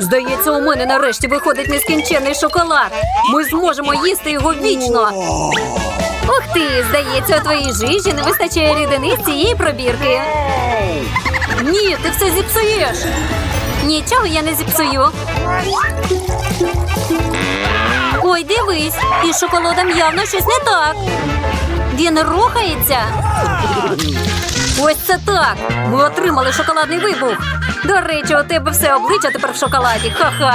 Здається, у мене нарешті виходить нескінченний шоколад. Ми зможемо їсти його вічно. Ух ти, здається, у твоїй жижі не вистачає рідини цієї пробірки. Ні, ти все зіпсуєш. Нічого я не зіпсую. Ой, дивись, із шоколадом явно щось не так. Він рухається. Ось це так. Ми отримали шоколадний вибух. До речі, у тебе все обличчя тепер в шоколаді. Ха-ха.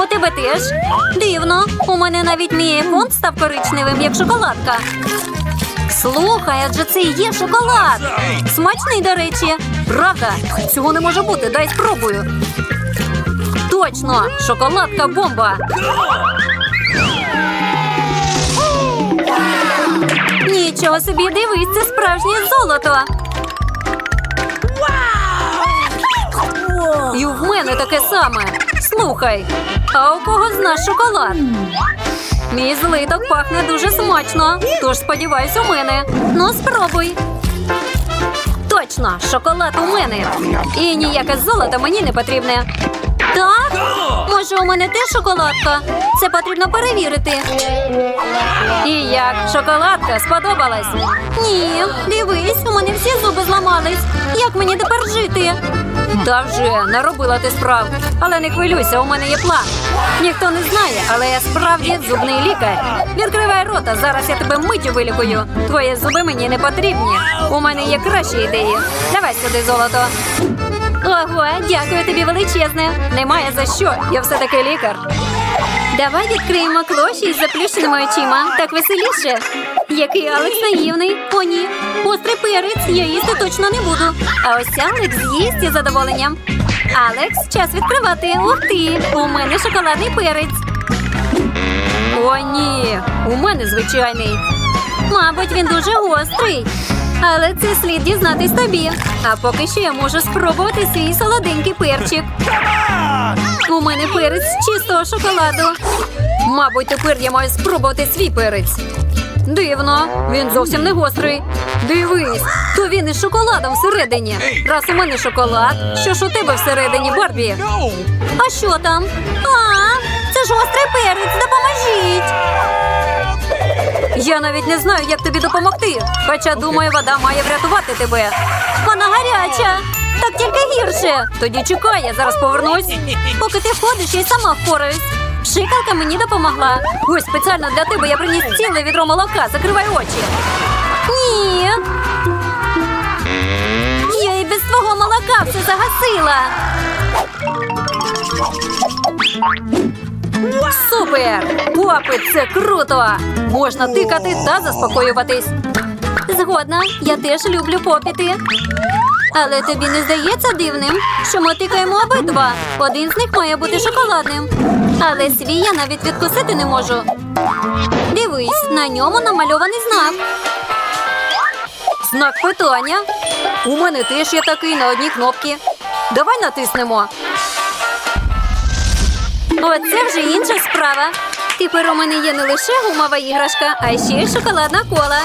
У тебе теж. Дивно. У мене навіть мій фонд став коричневим, як шоколадка. Слухай, адже це і є шоколад. Смачний, до речі. Правда? Цього не може бути. Дай спробую. Точно! Шоколадка бомба! Нічого собі дивись, це справжнє золото. І в мене таке саме. Слухай, а у кого з нас шоколад? Мій злиток пахне дуже смачно. Тож сподіваюсь, у мене. Ну, спробуй. Точно, шоколад у мене. І ніяке золото мені не потрібне. Так? Може, у мене теж шоколадка? Це потрібно перевірити. І як? Шоколадка сподобалась? Ні, дивись, у мене всі зуби зламались. Як мені тепер жити? Та вже наробила ти справ. Але не хвилюйся, у мене є план. Ніхто не знає, але я справді зубний лікар. Відкривай рота, зараз я тебе миттю вилікую. Твої зуби мені не потрібні. У мене є кращі ідеї. Давай сюди золото. Ого, дякую тобі величезне. Немає за що. Я все таки лікар. Давай відкриємо клоші із заплющеними очима. Так веселіше. Який Алекс наївний. О, ні. Острий перець. Я їсти точно не буду. А ось Алекс з'їсть із задоволенням. Алекс, час відкривати. Ух ти! У мене шоколадний перець. О, ні. У мене звичайний. Мабуть, він дуже гострий. Але це слід дізнатись тобі. А поки що я можу спробувати свій солоденький перчик. У мене перець чистого шоколаду. Мабуть, тепер я маю спробувати свій перець. Дивно, він зовсім не гострий. Дивись, то він із шоколадом всередині. Раз у мене шоколад, що ж у тебе всередині, Барбі? А що там? А, це ж гострий перець, допоможіть. Я навіть не знаю, як тобі допомогти. Хоча, думаю, вода має врятувати тебе. Вона гаряча. Так тільки гірше. Тоді чекай, я зараз повернусь. Поки ти ходиш, я сама впораюсь. Шикалка мені допомогла. Ось спеціально для тебе я приніс ціле відро молока. Закривай очі. Ні. Я і без твого молока все загасила. Супер! Попит, це круто! Можна тикати та заспокоюватись. Згодна, я теж люблю попіти. Але тобі не здається дивним, що ми тикаємо обидва. Один з них має бути шоколадним. Але свій я навіть відкусити не можу. Дивись, на ньому намальований знак. Знак питання. У мене теж є такий на одній кнопці. Давай натиснемо. Оце вже інша справа. Тепер у мене є не лише гумова іграшка, а ще й шоколадна кола.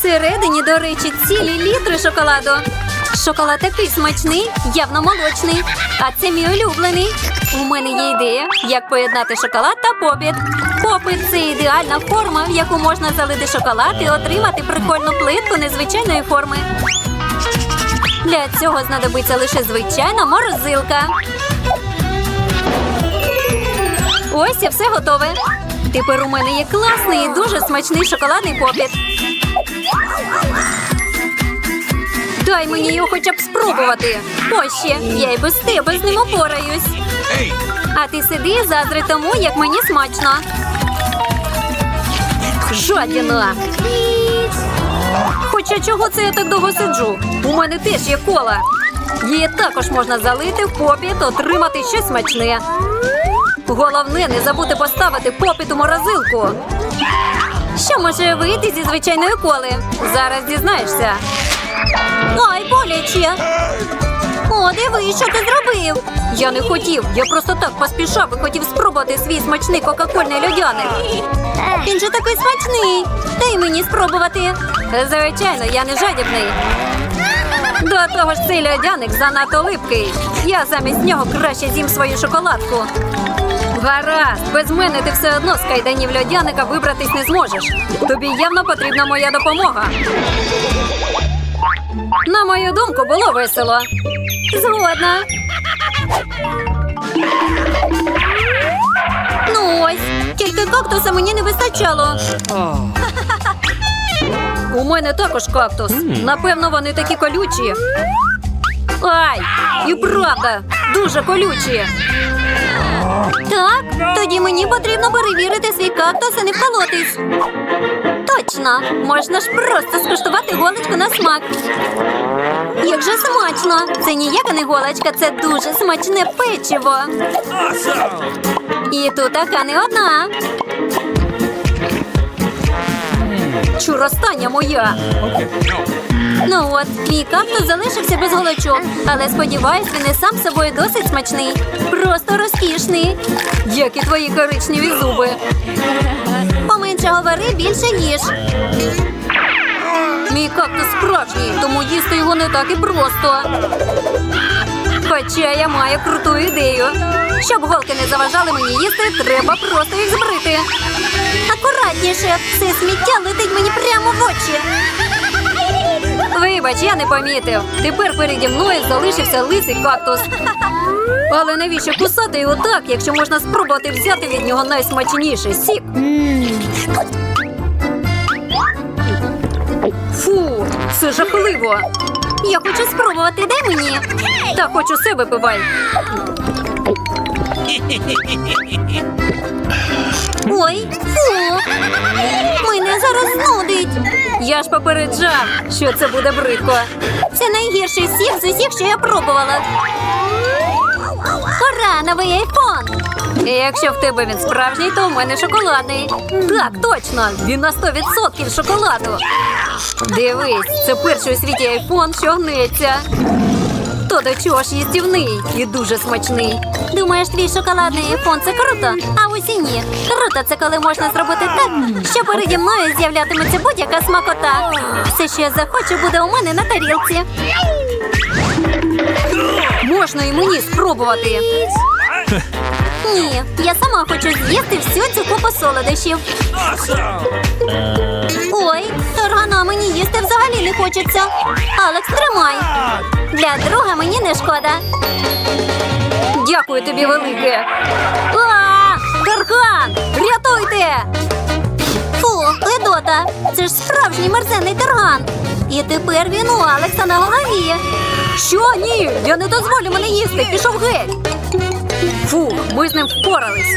Всередині, до речі, цілі літри шоколаду. Шоколад такий смачний, явно молочний. А це мій улюблений. У мене є ідея, як поєднати шоколад та попіт. Попит це ідеальна форма, в яку можна залити шоколад і отримати прикольну плитку незвичайної форми. Для цього знадобиться лише звичайна морозилка. Ось і все готове. Тепер у мене є класний і дуже смачний шоколадний попіт. Дай мені його хоча б спробувати. Ось ще, я й без тебе з ним опораюсь. А ти сиди і зазри тому, як мені смачно. Жадіна. Хоча чого це я так довго сиджу? У мене теж є кола. Її також можна залити в попіт, отримати щось смачне. Головне не забути поставити попіт у морозилку. Що може вийти зі звичайної коли? Зараз дізнаєшся. Ай, боляче. О, диви, що ти зробив? Я не хотів. Я просто так поспішав і хотів спробувати свій смачний кока-кольний льодяник. Він же такий смачний. Дай мені спробувати. Звичайно, я не жадібний. До того ж, цей льодяник занадто липкий. Я замість нього краще з'їм свою шоколадку. Гаразд, без мене ти все одно з кайданів льодяника вибратись не зможеш. Тобі явно потрібна моя допомога. На мою думку, було весело. Згодна. Ну ось, тільки кактуса мені не вистачало. У мене також кактус. Напевно, вони такі колючі. Ай, і правда, дуже колючі. Тоді мені потрібно перевірити свій кактус і не вколотись. Точно, можна ж просто скуштувати голочку на смак. Як же смачно! Це ніяка не голочка, це дуже смачне печиво. І тут така не одна. Чур, остання моя. Ну от, мій кактус залишився без голочок, але сподіваюсь, він і сам собою досить смачний. Просто розкішний. Як і твої коричневі зуби. Поменше говори, більше їж. Мій кактус справжній, тому їсти його не так і просто. Хоча я маю круту ідею. Щоб голки не заважали мені їсти, треба просто їх збрити. Акуратніше, це сміття летить мені прямо в очі. Вибач, я не помітив. Тепер переді мною залишився лисий кактус. Але навіщо кусати його так, якщо можна спробувати взяти від нього найсмачніший сік? Фу, це жахливо. Я хочу спробувати, дай мені. Та хочу себе пивай. Ой, фу. Мене зараз знудить. Я ж попереджав, що це буде бридко. Це найгірший сік з усіх, що я пробувала. Ура, новий айфон! Якщо в тебе він справжній, то у мене шоколадний. Так, точно, він на 100% шоколаду. Дивись, це перший у світі айфон, що гнеться. То до чого ж їстівний і дуже смачний. Думаєш, твій шоколадний айфон це круто? А ось і ні. Круто це коли можна зробити так, що переді мною з'являтиметься будь-яка смакота. Все, що я захочу, буде у мене на тарілці. Можна і мені спробувати. Ні, я сама хочу з'їсти всю цю купу солодощів. Ой, торгана мені їсти взагалі не хочеться. Алекс, тримай. Для друга мені не шкода. Дякую тобі, велике. А, Тарган! Рятуйте! Фу, Ледота! Це ж справжній мерзенний тарган. І тепер він у Алекса на голові. Що ні? Я не дозволю мене їсти. Пішов геть. Фу, ми з ним впорались.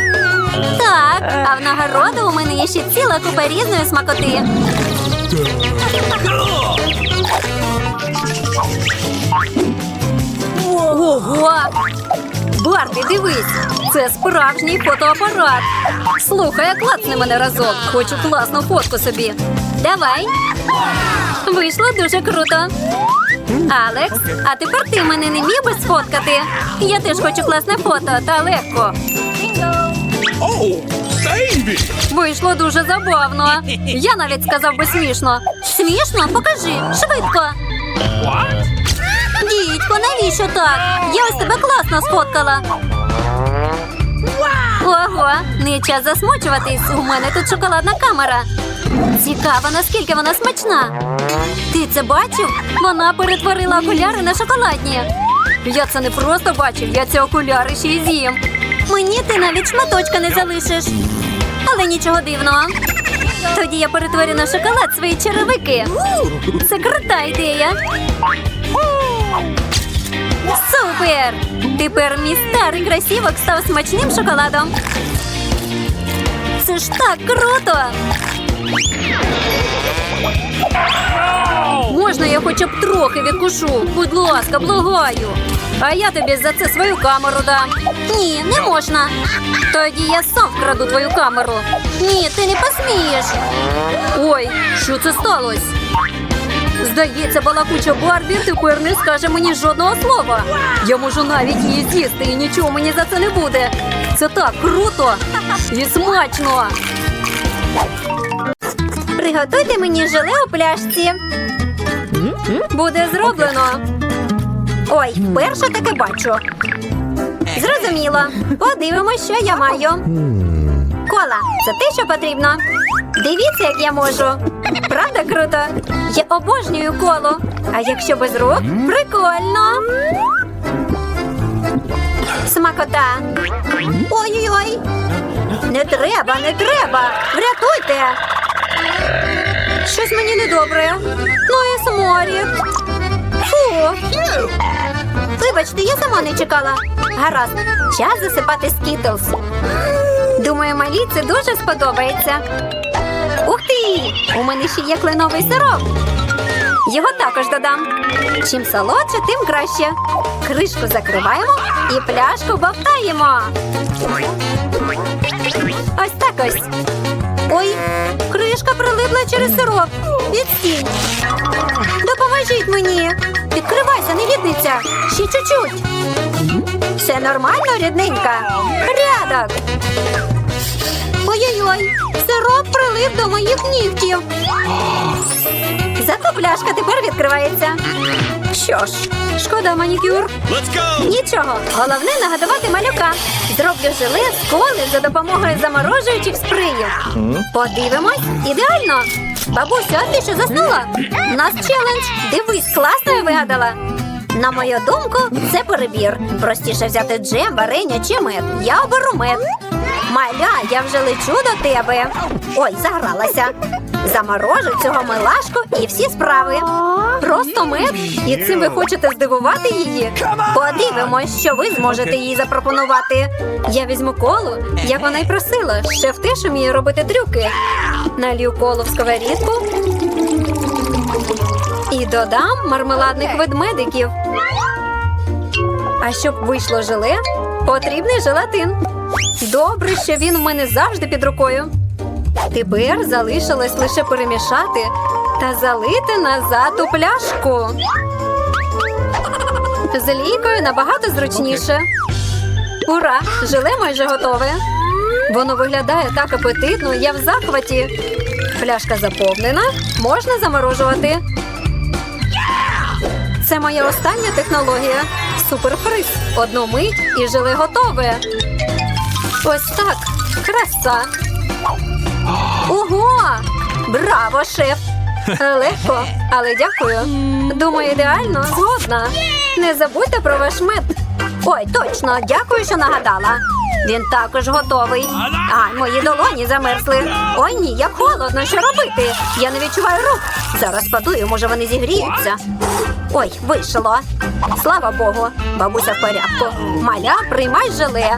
Так, а в нагороду у мене є ще ціла купа різної смакоти. Ого! Барбі, дивись! Це справжній фотоапарат. Слухай, а клацни мене разок. Хочу класну фотку собі. Давай. Вийшло дуже круто. Алекс, а тепер ти мене не міг би сфоткати. Я теж хочу класне фото, та легко. Вийшло дуже забавно. Я навіть сказав би смішно. Смішно? Покажи, швидко. Дідько, навіщо так? Я ось тебе класно сфоткала. Ого, не час засмучуватись. У мене тут шоколадна камера. Цікаво, наскільки вона смачна. Ти це бачив? Вона перетворила окуляри на шоколадні. Я це не просто бачив, я ці окуляри ще й з'їм. Мені ти навіть шматочка не залишиш. Але нічого дивного. Тоді я перетворю на шоколад свої черевики. Це крута ідея. Супер! Тепер мій старий красівок став смачним шоколадом. Це ж так круто! Можна я хоча б трохи відкушу? Будь ласка, благаю. А я тобі за це свою камеру дам. Ні, не можна. Тоді я сам вкраду твою камеру. Ні, ти не посмієш. Ой, що це сталося? Здається, балакуча Барбі тепер не скаже мені жодного слова. Я можу навіть її з'їсти, і нічого мені за це не буде. Це так круто і смачно. Приготуйте мені желе у пляшці. Буде зроблено. Ой, вперше таке бачу. Зрозуміло. Подивимось, що я маю. Кола, це те, що потрібно. Дивіться, як я можу. Правда круто? Я обожнюю коло. А якщо без рук, прикольно. Смакота. Ой-ой-ой. Не треба, не треба. Врятуйте. Щось мені недобре. Ну і сморід. Фу. Вибачте, я сама не чекала. Гаразд, час засипати скітлс. Думаю, малі це дуже сподобається. Ух ти! У мене ще є кленовий сироп. Його також додам. Чим солодше, тим краще. Кришку закриваємо і пляшку бовтаємо. Ось так ось. Ой, кришка прилипла через сироп. Відстінь. Допоможіть мені. Відкривайся, негідниця. Ще чуть-чуть. Все нормально, рідненька. Порядок. Ой-ой-ой, сироп прилип до моїх нігтів. Зато пляшка тепер відкривається. Що ж, шкода манікюр. Let's go. Нічого, головне нагадувати малюка. Зроблю желе з коли за допомогою заморожуючих сприїв. Подивимось, ідеально. Бабуся, а ти що заснула? У нас челендж. Дивись, класно я вигадала. На мою думку, це перебір. Простіше взяти джем, варення чи мед. Я оберу мед. Маля, я вже лечу до тебе. Ой, загралася. Заморожу цього милашку і всі справи. Просто мед. І цим ви хочете здивувати її? Подивимось, що ви зможете їй запропонувати. Я візьму колу, як вона й просила. Шеф теж уміє робити трюки. Налью колу в сковорідку і додам мармеладних ведмедиків. А щоб вийшло желе, потрібний желатин. Добре, що він у мене завжди під рукою. Тепер залишилось лише перемішати та залити назад у пляшку. З лійкою набагато зручніше. Ура! Желе майже готове. Воно виглядає так апетитно, я в захваті. Пляшка заповнена, можна заморожувати. Це моя остання технологія. Суперфриз. Одну мить і желе готове. Ось так. Краса. Ого! Браво, шеф! Легко, але дякую. Думаю, ідеально згодна. Не забудьте про ваш мед. Ой, точно, дякую, що нагадала. Він також готовий. А, мої долоні замерзли. Ой ні, як холодно, що робити? Я не відчуваю рук. Зараз подую, може вони зігріються. Ой, вийшло. Слава Богу, бабуся в порядку. Маля, приймай желе.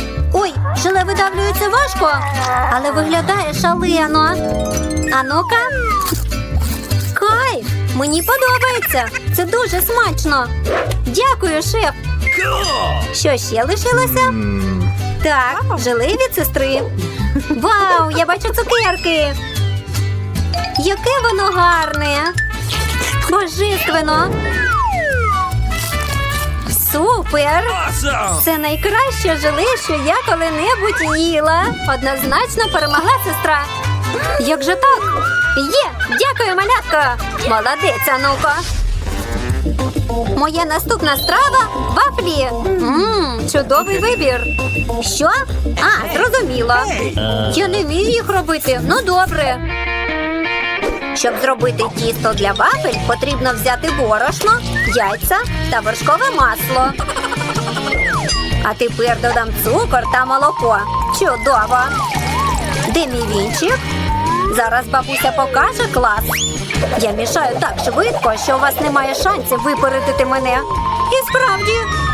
Ой, желе видавлюється важко, але виглядає шалено. А ну-ка. Кайф! Мені подобається. Це дуже смачно. Дякую, шеф. Що ще лишилося? Так, желе від сестри. Вау, я бачу цукерки. Яке воно гарне. Божественно. Супер! Awesome. Це найкраще желе, що я коли-небудь їла. Однозначно перемогла сестра. Як же так? Є! Дякую, малятко! Молодець, Ануко! Моя наступна страва вафлі. Ммм, чудовий вибір. Що? А, зрозуміло. Я не вмію їх робити. Ну добре. Щоб зробити тісто для вафель, потрібно взяти борошно, яйця та вершкове масло. А тепер додам цукор та молоко. Чудово! Де мій вінчик? Зараз бабуся покаже клас. Я мішаю так швидко, що у вас немає шансів випередити мене. І справді,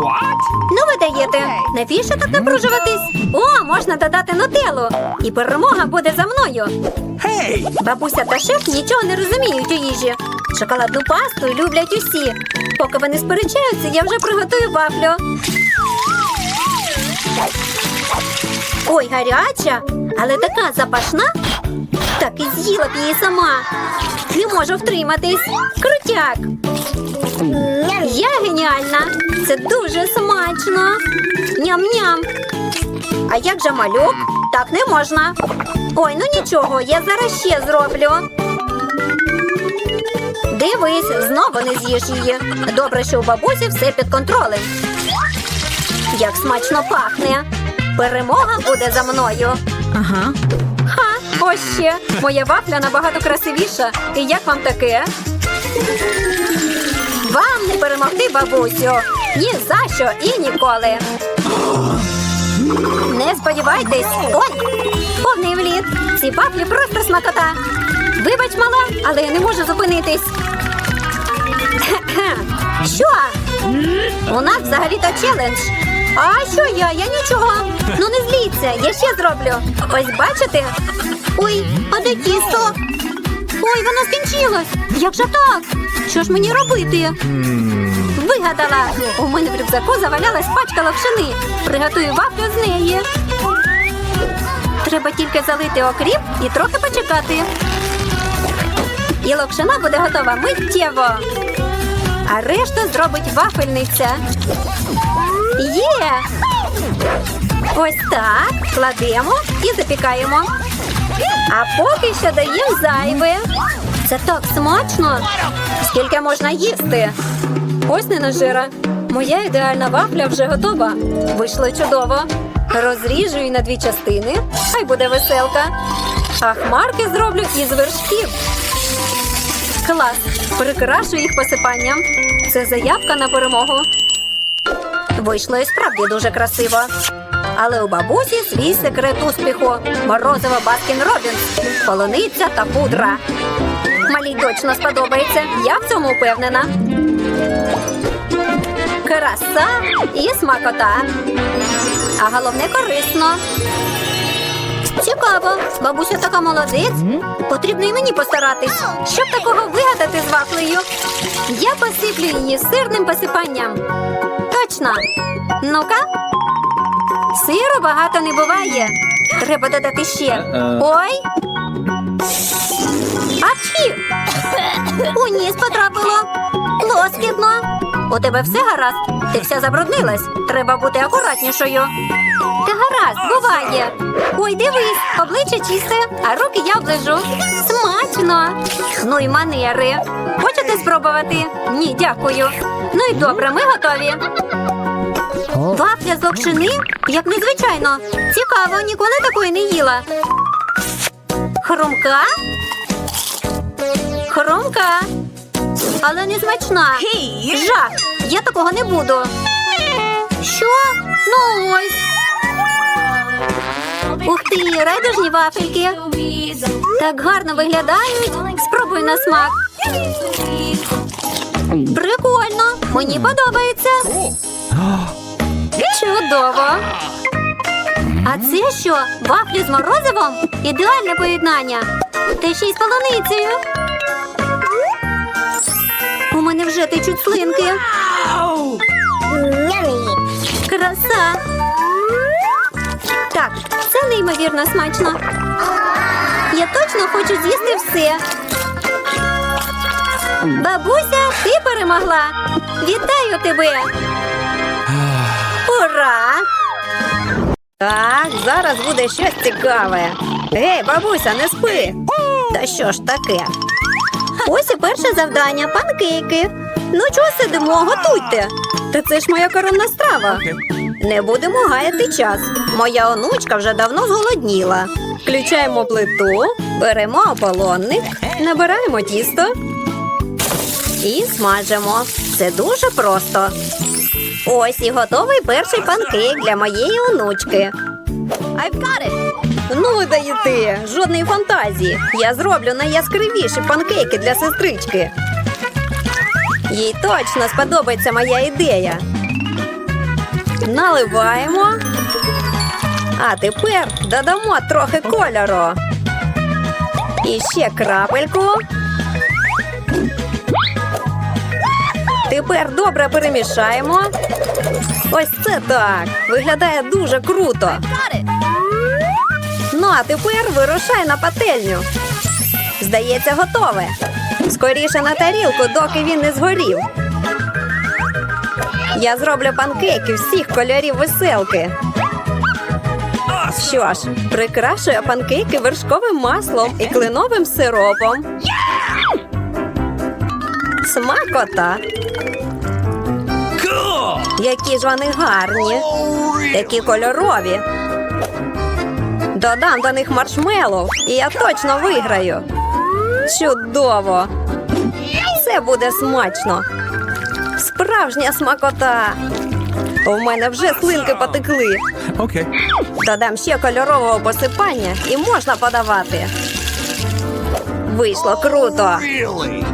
What? Ну, ви даєте. Навіщо так напружуватись? О, можна додати нутеллу. І перемога буде за мною. Hey! Бабуся та шеф нічого не розуміють у їжі. Шоколадну пасту люблять усі. Поки вони сперечаються, я вже приготую вафлю. Ой, гаряча, але така запашна. Так і з'їла б її сама. Не можу втриматись. Крутяк. Я геніальна. Це дуже смачно. Ням-ням. А як же малюк? Так не можна. Ой, ну нічого, я зараз ще зроблю. Дивись, знову не з'їш її. Добре, що у бабусі все під контролем. Як смачно пахне. Перемога буде за мною. Ага. Ха, ось ще. Моя вафля набагато красивіша. І як вам таке? Вам не перемогти, бабусю. Ні за що і ніколи. Не сподівайтесь. Ой, повний вліт. Ці вафлі просто смакота. Вибач, мала, але я не можу зупинитись. Що? У нас взагалі-то челендж. А що я? Я нічого. Ну не зліться, я ще зроблю. Ось бачите? Ой, а де тісто? Ой, воно скінчилось. Як же так? Що ж мені робити? Вигадала! У мене в рюкзаку завалялась пачка лапшини. Приготую вафлю з неї. Треба тільки залити окріп і трохи почекати. І лапшина буде готова миттєво. А решту зробить вафельниця. Є! Ось так. Кладемо і запікаємо. А поки що даємо зайве. Це так смачно. Скільки можна їсти? Ось не нажира. Моя ідеальна вафля вже готова. Вийшло чудово. Розріжу її на дві частини. Хай буде веселка. А хмарки зроблю із вершків. Клас! Прикрашу їх посипанням. Це заявка на перемогу. Вийшло і справді дуже красиво. Але у бабусі свій секрет успіху. Морозова Баскін Робінс, полуниця та пудра. Малій точно сподобається. Я в цьому впевнена. Краса і смакота. А головне корисно. Цікаво, бабуся така молодець. Потрібно і мені постаратись, щоб такого вигадати з вафлею. Я посиплю її сирним посипанням. Точно. Ну-ка. Сиру багато не буває. Треба додати ще. Ой. Апчі! У ніс потрапило. Лоскітно. У тебе все гаразд? Ти вся забруднилась. Треба бути акуратнішою. Та гаразд, буває. Ой, дивись, обличчя чисте, а руки я оближу. Смачно. Ну й манери. Хочете спробувати? Ні, дякую. Ну і добре, ми готові. Вафля з локшини? Як незвичайно. Цікаво, ніколи такої не їла. Хрумка? Хрумка. Але не смачна. Жах. Я такого не буду. Що? Ну ось. Ух ти, райдужні вафельки. Так гарно виглядають. Спробуй на смак. Прикольно. Мені подобається. Чудово. А це що? Вафлі з морозивом? Ідеальне поєднання. Та ще й з полуницею. У мене вже течуть слинки. Краса. Так, це неймовірно смачно. Я точно хочу з'їсти все. Бабуся, ти перемогла. Вітаю тебе. Ура! Так, зараз буде щось цікаве. Гей, бабуся, не спи. Та що ж таке? Ось і перше завдання панкейки. Ну чого сидимо, готуйте. Та це ж моя коронна страва. Не будемо гаяти час. Моя онучка вже давно зголодніла. Включаємо плиту, беремо ополонник, набираємо тісто і смажимо. Це дуже просто. Ось і готовий перший панкейк для моєї онучки. I've got it. Ну ви даєте, жодної фантазії. Я зроблю найяскравіші панкейки для сестрички. Їй точно сподобається моя ідея. Наливаємо. А тепер додамо трохи кольору. І ще крапельку. Тепер добре перемішаємо. Ось це так. Виглядає дуже круто. Ну, а тепер вирушай на пательню. Здається, готове. Скоріше на тарілку, доки він не згорів. Я зроблю панкейки всіх кольорів веселки. Що ж, прикрашую панкейки вершковим маслом і кленовим сиропом. Смакота! Які ж вони гарні! Такі кольорові. Додам до них маршмеллоу, і я точно виграю. Чудово! Це буде смачно. Справжня смакота. У мене вже слинки потекли. Okay. Додам ще кольорового посипання і можна подавати. Вийшло круто. Really?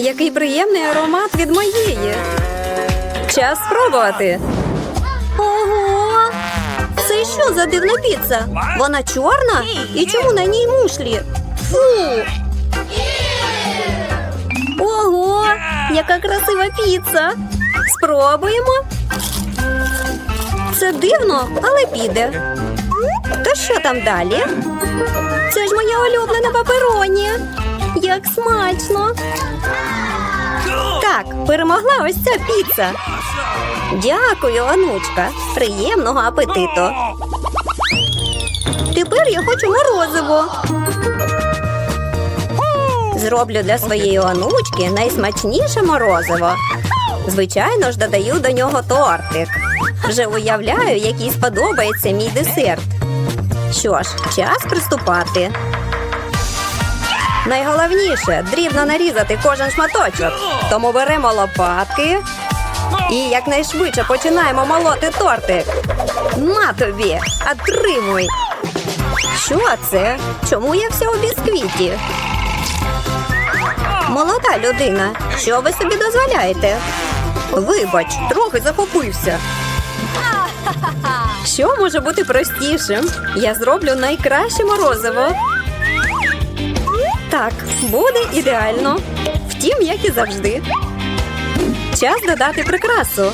Який приємний аромат від моєї. Час спробувати. Ого! Це що за дивна піца? Вона чорна? І чому на ній мушлі? Фу! Ого! Яка красива піца! Спробуємо. Це дивно, але піде. То що там далі? Це ж моя улюблена папероні. Як смачно! Так, перемогла ось ця піца. Дякую, онучка. Приємного апетиту. Тепер я хочу морозиво. Зроблю для своєї онучки найсмачніше морозиво. Звичайно ж, додаю до нього тортик. Вже уявляю, який сподобається мій десерт. Що ж, час приступати. Найголовніше дрібно нарізати кожен шматочок. Тому беремо лопатки і якнайшвидше починаємо молоти тортик. На тобі, отримуй. Що це? Чому я вся у бісквіті? Молода людина, що ви собі дозволяєте? Вибач, трохи захопився. Що може бути простішим? Я зроблю найкраще морозиво. Так, буде ідеально. Втім, як і завжди. Час додати прикрасу.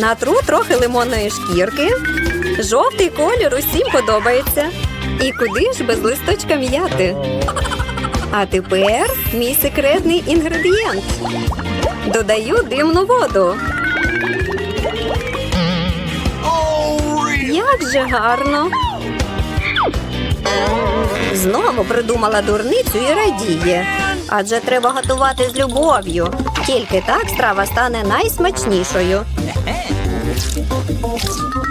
Натру трохи лимонної шкірки. Жовтий колір усім подобається. І куди ж без листочка м'яти? А тепер мій секретний інгредієнт. Додаю димну воду. Як же гарно. Знову придумала дурницю і радіє. Адже треба готувати з любов'ю. Тільки так страва стане найсмачнішою.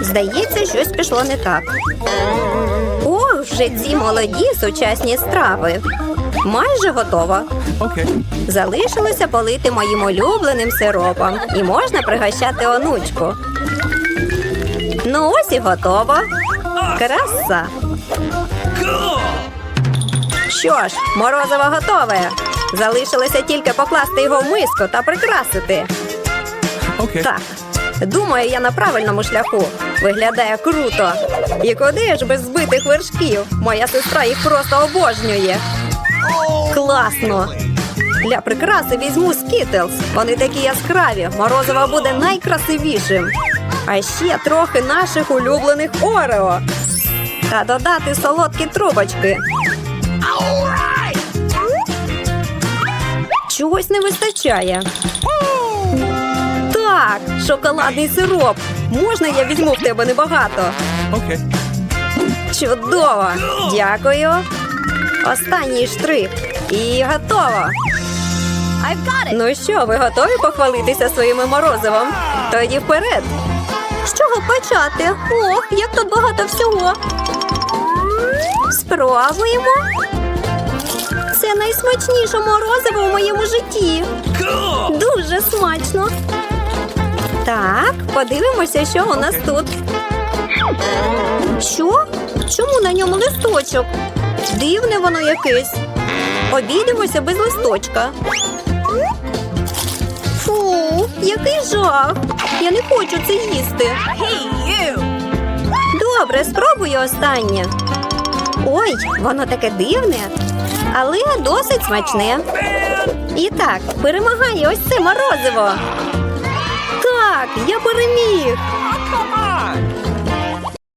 Здається, щось пішло не так. Ох, вже ці молоді сучасні страви. Майже готово. Okay. Залишилося полити моїм улюбленим сиропом і можна пригощати онучку. Ну ось і готово. Краса. Що ж, морозиво готове. Залишилося тільки покласти його в миску та прикрасити. Okay. Так, думаю, я на правильному шляху. Виглядає круто. І куди ж без збитих вершків? Моя сестра їх просто обожнює. Класно! Для прикраси візьму скітлз. Вони такі яскраві. Морозиво буде найкрасивішим. А ще трохи наших улюблених Орео. Та додати солодкі трубочки. Чогось не вистачає. Так, шоколадний сироп. Можна я візьму в тебе небагато? Okay. Чудово! Дякую. Останній штрих. І готово. Ну що, ви готові похвалитися своїми морозивом? Тоді вперед. З чого почати? Ох, як тут багато всього. Спробуємо. Це найсмачніше морозиво в моєму житті. Дуже смачно. Так, подивимося, що у нас тут. Що? Чому на ньому листочок? Дивне воно якесь. Обійдемося без листочка. Фу, який жах. Я не хочу це їсти. Добре, спробую останнє. Ой, воно таке дивне, але досить смачне. І так, перемагає ось це морозиво. Так, я переміг.